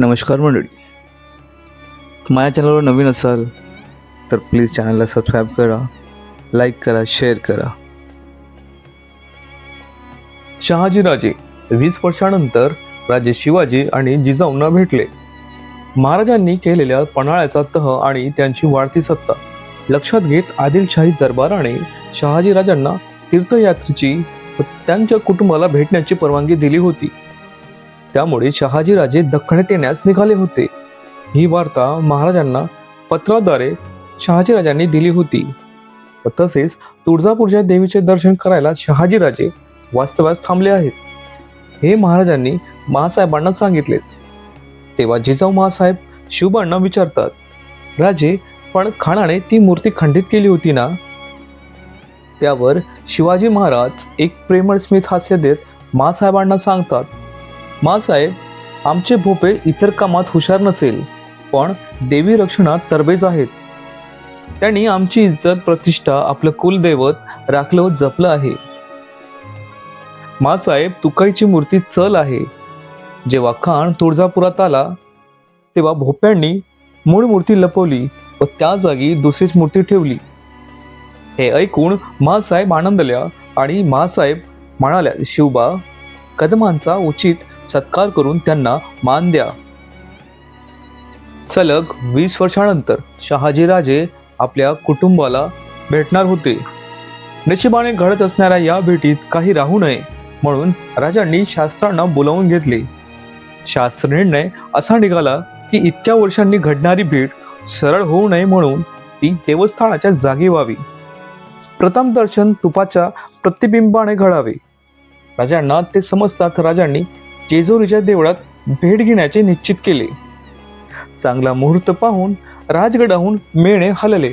नमस्कार मंडळी. माझ्या चॅनलवर नवीन असाल तर प्लीज चॅनलला सबस्क्राईब करा लाईक करा शेअर करा. शहाजीराजे वीस वर्षानंतर राजे शिवाजी आणि जिजाऊंना भेटले. महाराजांनी केलेल्या पन्हाळ्याचा तह आणि त्यांची वाढती सत्ता. लक्षात घेत आदिलशाही दरबाराने शहाजीराजांना तीर्थयात्रेची व त्यांच्या कुटुंबाला भेटण्याची परवानगी दिली होती. त्यामुळे शहाजीराजे दख्खण्यात येण्यास निघाले होते. ही वार्ता महाराजांना पत्राद्वारे शहाजीराजांनी दिली होती. व तसेच तुळजापूरच्या देवीचे दर्शन करायला शहाजीराजे वास्तव्यास थांबले आहेत. हे महाराजांनी महासाहेबांना सांगितलेच. तेव्हा जिजाऊ महासाहेब शिवबांना विचारतात राजे पण खानाने ती मूर्ती खंडित केली होती ना? त्यावर शिवाजी महाराज एक प्रेमळ स्मित हास्य देत महासाहेबांना सांगतात मासाहेब आमचे भोपे इतर कामात हुशार नसेल पण देवी रक्षणात तरबेज आहेत. त्यांनी आमची इज्जत प्रतिष्ठा आपलं कुलदैवत राखलं व जपलं आहे. मासाहेब तुकाईची मूर्ती चल आहे. जेव्हा खाण तुळजापुरात आला तेव्हा भोप्यांनी मूळ मूर्ती लपवली व त्या जागी दुसरीच मूर्ती ठेवली. हे ऐकून मासाहेब आनंदल्या आणि मासाहेब म्हणाल्या शिवबा कदमांचा उचित सत्कार करून त्यांना मान द्या. सलग वीस वर्षानंतर शहाजीराजे आपल्या कुटुंबाला भेटणार होते. नशिबाने घडत असणाऱ्या या भेटीत काही राहू नये म्हणून राजांनी शास्त्रांना बोलावून घेतले. शास्त्र निर्णय असा निघाला की इतक्या वर्षांनी घडणारी भेट सरळ होऊ नये म्हणून ती देवस्थानाच्या जागी व्हावी. प्रथम दर्शन तुपाच्या प्रतिबिंबाने घडावे. राजांना ते समजतात राजांनी जेजुरीच्या देवळात भेट घेण्याचे निश्चित केले. चांगला मुहूर्त पाहून राजगडाहून मेणे हलले.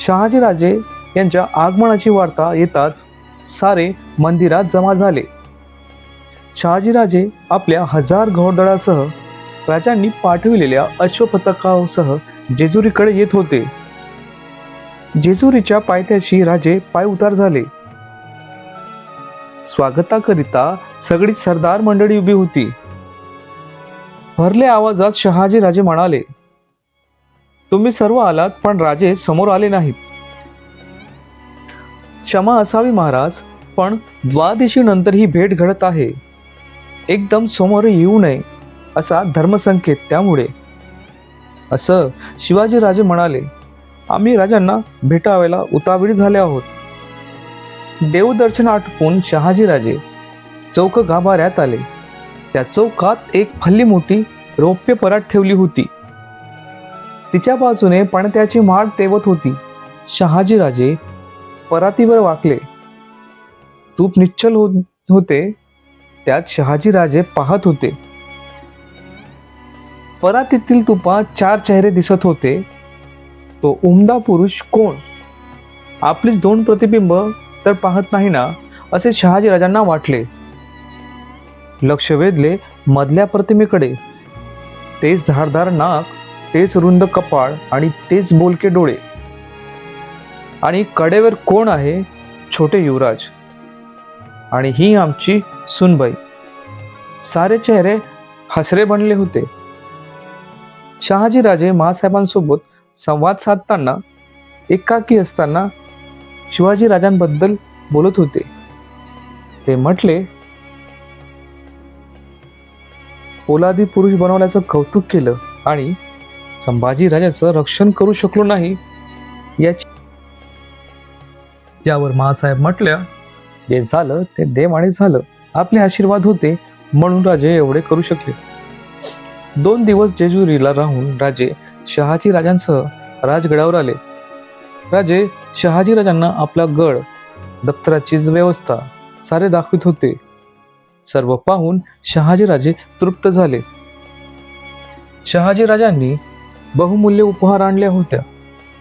शहाजीराजे यांच्या आगमनाची वार्ता येताच सारे मंदिरात जमा झाले. शहाजीराजे आपल्या हजार घोडदळासह राजांनी पाठविलेल्या अश्वपथकासह जेजुरीकडे येत होते. जेजुरीच्या पायथ्याशी राजे पाय उतार झाले. स्वागताकरिता सगळी सरदार मंडळी उभी होती. भरल्या आवाजात शहाजी राजे म्हणाले तुम्ही सर्व आलात पण राजे समोर आले नाहीत. क्षमा असावी महाराज पण द्वादशी नंतर ही भेट घडत आहे. एकदम समोर येऊ नये असा धर्मसंकेत त्यामुळे. असं शिवाजी राजे म्हणाले आम्ही राजांना भेटावायला उतावीळ झाले आहोत. देवदर्शन आटपून शहाजीराजे चौक गाभाऱ्यात आले. त्या चौकात एक फल्ली मोठी रौप्य परात ठेवली होती. तिच्या बाजूने पणत्याची माळ तेवत होती. शहाजीराजे परातीवर वाकले. तूप निश्चल हो होते त्यात शहाजीराजे पाहत होते. परातीतील तुपात चार चेहरे दिसत होते. तो उमदा पुरुष कोण? आपलीच दोन प्रतिबिंब तर पाहत नाही ना असे शहाजीराजांना वाटले. लक्ष वेधले मधल्या प्रतिमेकडे. तेच झाडदार नाक तेच रुंद कपाळ आणि तेच बोलके डोळे. आणि कडेवर कोण आहे? छोटे युवराज. आणि ही आमची सुनबाई. सारे चेहरे हसरे बनले होते. शहाजीराजे महासाहेबांसोबत संवाद साधताना एकाकी असताना शिवाजी राजांबद्दल बोलत होते. ते म्हटले पोलादी पुरुष बनवल्याचं कौतुक केलं आणि संभाजी राजाचं रक्षण करू शकलो नाही याची यावर महासाहेब म्हटल्या जे झालं ते देवाने झालं. आपले आशीर्वाद होते म्हणून राजे एवढे करू शकले. दोन दिवस जेजुरीला राहून राजे शहाजी राजांसह राजगडावर आले. राजे शहाजी राजांना आपला गड दप्तराची व्यवस्था सारे दाखवित होते. सर्व पाहून शहाजीराजे तृप्त झाले. शहाजीराजांनी बहुमूल्य उपहार आणल्या होत्या.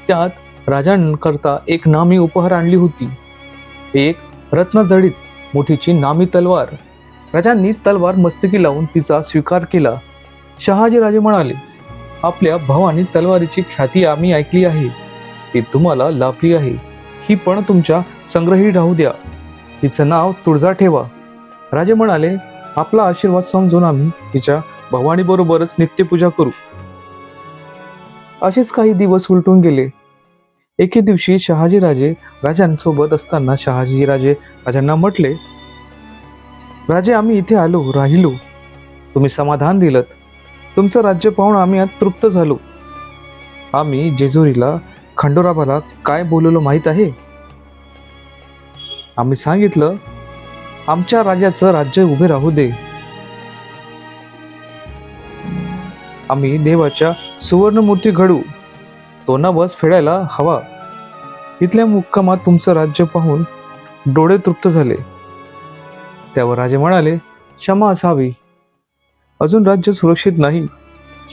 त्यात राजांकरता एक नामी उपहार आणली होती. एक रत्नजडीत मोठीची नामी तलवार. राजांनी तलवार मस्तकी लावून तिचा स्वीकार केला. शहाजीराजे म्हणाले आपल्या भावाने तलवारीची ख्याती आम्ही ऐकली आहे. ती तुम्हाला लाभली आहे. ही पण तुमच्या संग्रही राहू द्या. तिचं नाव तुळजा ठेवा. राजे म्हणाले आपला आशीर्वाद समजून आम्ही तिच्या भवानी बरोबरच नित्यपूजा करू. असेच काही दिवस उलटून गेले. एके दिवशी शहाजीराजे राजांसोबत असताना शहाजीराजे राजांना म्हटले राजे आम्ही इथे आलो राहिलो. तुम्ही समाधान दिलं तुमचं राज्य पाहून आम्ही आज तृप्त झालो. आम्ही जेजुरीला खंडोराबाला काय बोलवलं माहीत आहे? आम्ही सांगितलं आमच्या राजाचं राज्य उभे राहू दे. आम्ही देवाच्या सुवर्णमूर्ती घडू. तो नवस फेडायला हवा. इथल्या मुक्कामात तुमचं राज्य पाहून डोळे तृप्त झाले. त्यावर राजे म्हणाले क्षमा असावी. अजून राज्य सुरक्षित नाही.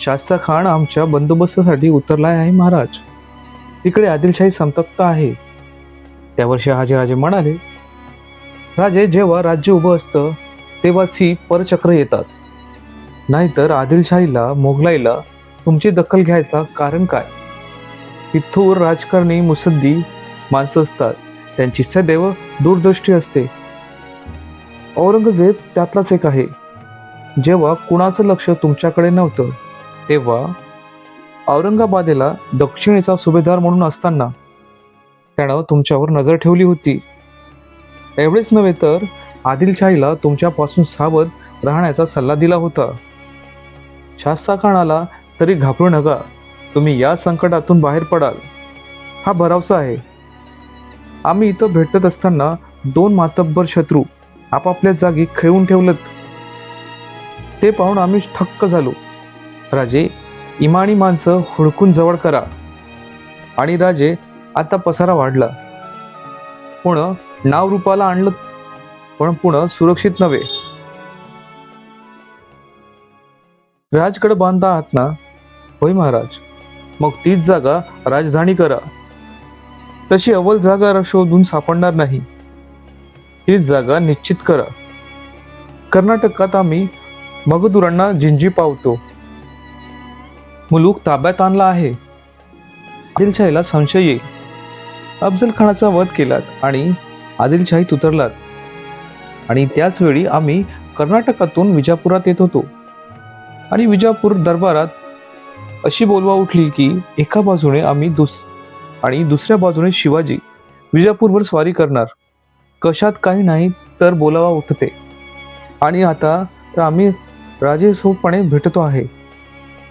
शास्ता खान आमच्या बंदोबस्तासाठी उतरलाय आहे महाराज. तिकडे आदिलशाही संतप्त आहे. त्यावर शहाजीराजे म्हणाले राजे जेव्हा राज्य उभं असतं तेव्हा सी परचक्र येतात. नाहीतर आदिलशाहीला मोगलाईला तुमची दखल घ्यायचा कारण काय? ही थोर राजकारणी मुसद्दी माणसं असतात. त्यांची सदैव दूरदृष्टी असते. औरंगजेब त्यातलाच एक आहे. जेव्हा कुणाचं लक्ष तुमच्याकडे नव्हतं तेव्हा औरंगाबादेला दक्षिणेचा सुभेदार म्हणून असताना त्यानं तुमच्यावर नजर ठेवली होती. एवढेच नव्हे तर आदिलशाहीला तुमच्यापासून सावध राहण्याचा सल्ला दिला होता. शास्ता खानाला तरी घाबरू नका. तुम्ही या संकटातून बाहेर पडाल. हा भरावसा आहे. आम्ही इथं भेटत असताना दोन मातब्बर शत्रू आपापल्या जागी खेळून ठेवलत. ते पाहून आम्ही थक्क झालो. राजे इमानी माणसं हुडकून जवळ करा. आणि राजे आता पसारा वाढला. पुणं नाव रूपाला आणलं पण पुणं सुरक्षित नव्हे. राजकड बांधता आहात ना होय महाराज. मग तीच जागा राजधानी करा. तशी अव्वल जागा शोधून सापडणार नाही. तीच जागा निश्चित करा. कर्नाटकात आम्ही मगदुरांना जिंजी पावतो. मुलूक ताब्यात आणला आहे. आदिलशाहीला संशय येईल. अफजल खानाचा वध केलात आणि आदिलशाहीत उतरलात आणि त्याचवेळी आम्ही कर्नाटकातून विजापुरात येत होतो. आणि विजापूर दरबारात अशी बोलवा उठली की एका बाजूने आम्ही दुस आणि दुसऱ्या बाजूने शिवाजी विजापूरवर स्वारी करणार. कशात काही नाही तर बोलावा उठते. आणि आता तर आम्ही राजेसोपणे भेटतो आहे.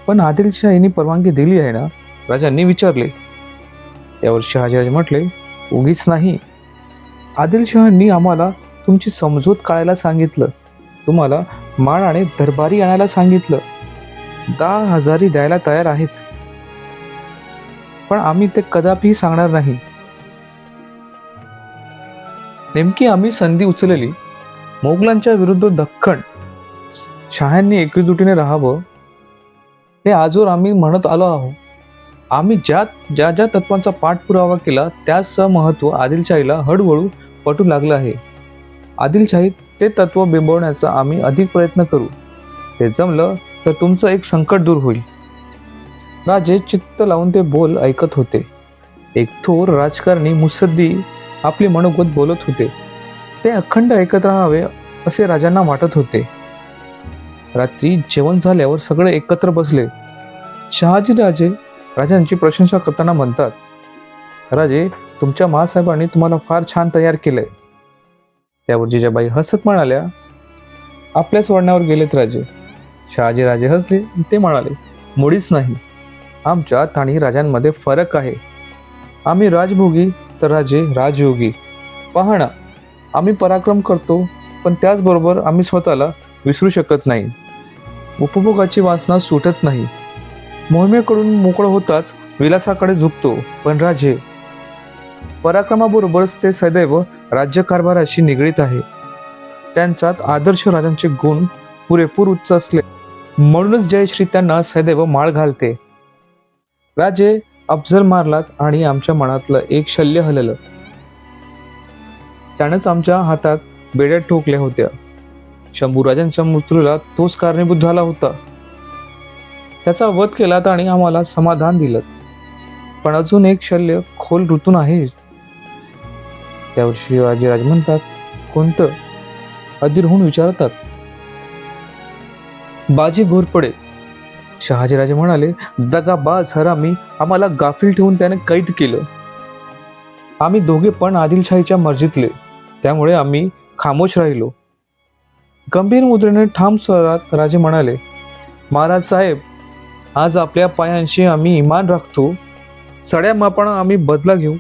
पण आदिलशाहीने परवानगी दिली आहे ना? राजांनी विचारले. त्यावर शहाजीराजे म्हटले उगीच नाही. आदिलशहांनी आम्हाला तुमची समजूत काढायला सांगितलं. तुम्हाला माळाने दरबारी आणायला सांगितलं. दहा हजारी द्यायला तयार आहेत. पण आम्ही ते कदापि सांगणार नाही. नेमकी आम्ही संधी उचलली. मोगलांच्या विरुद्ध दख्खन. शहांनी एकजुटीने राहावं हे आजवर आम्ही म्हणत आलो आहोत. आम्ही ज्या ज्या ज्या तत्वांचा पाठपुरावा केला त्याचं महत्त्व आदिलशाहीला हळूहळू पटू लागलं आहे. आदिलशाहीत ते तत्व बिंबवण्याचा आम्ही अधिक प्रयत्न करू. ते जमलं तर तुमचं एक संकट दूर होईल. राजे चित्त लावून ते बोल ऐकत होते. एक थोर राजकारणी मुसद्दी आपली मनोगत बोलत होते. ते अखंड ऐकत राहावे असे राजांना वाटत होते. रात्री जेवण झाल्यावर सगळे एकत्र बसले. शहाजी राजे राजांची प्रशंसा करताना म्हणतात राजे तुमच्या महासाहेबांनी तुम्हाला फार छान तयार केलंय. त्यावर जिजाबाई हसत म्हणाल्या आपल्याच वळणावर गेलेत राजे. शहाजी राजे हसले ते म्हणाले मुळीच नाही. आमच्यात आणि राजांमध्ये फरक आहे. आम्ही राजभोगी तर राजे राजयोगी. पहा ना आम्ही पराक्रम करतो पण त्याचबरोबर आम्ही स्वतःला विसरू शकत नाही. उपभोगाची वासना सुटत नाही. मोहिमेकडून मोकळं होताच विलासाकडे झुकतो पण राजे. पराक्रमाबरोबरच ते सदैव राज्यकारभाराशी निगडीत आहे. त्यांच्यात आदर्श राजांचे गुण पुरेपूर उच्च असले म्हणूनच जयश्री त्यांना सदैव माळ घालते. राजे अफजल मारलात आणि आमच्या मनातलं एक शल्य हललं. त्यानंच आमच्या हातात बेड्या ठोकल्या होत्या. शंभूराजांच्या मृत्यूला तोच कारणीभूत झाला होता. त्याचा वध केलात आणि आम्हाला समाधान दिलं. पण अजून एक शल्य खोल ऋतून आहे. त्यावर शिवाजीराज म्हणतात कोणतं? अधीर होऊन विचारतात. बाजी घोरपडे शहाजीराजे म्हणाले दगाबाज हरामी आम्हाला गाफील ठेवून त्याने कैद केलं. आम्ही दोघे पण आदिलशाहीच्या मर्जीतले. त्यामुळे आम्ही खामोश राहिलो. गंभीर मुद्रेने ठाम स्वरात राजे म्हणाले महाराज साहेब आज आपल्या पायांशी आम्ही इमान राखतो. सड्या मापानं आम्ही बदला घेऊ.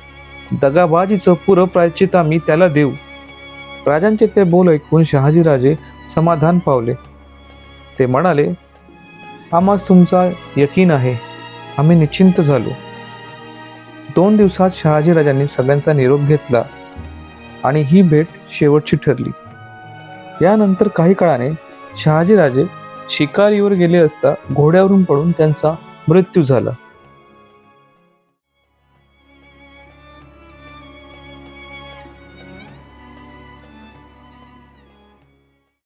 दगाबाजीचं पुरं प्रायश्चित आम्ही त्याला देऊ. राजांचे ते बोल ऐकून शहाजीराजे समाधान पावले. ते म्हणाले आम्हास तुमचा यकीन आहे. आम्ही निश्चिंत झालो. दोन दिवसात शहाजीराजांनी सगळ्यांचा निरोप घेतला आणि ही भेट शेवटची ठरली. यानंतर काही काळाने शहाजीराजे शिकारीवर गेले असता घोड्यावरून पडून त्यांचा मृत्यू झाला.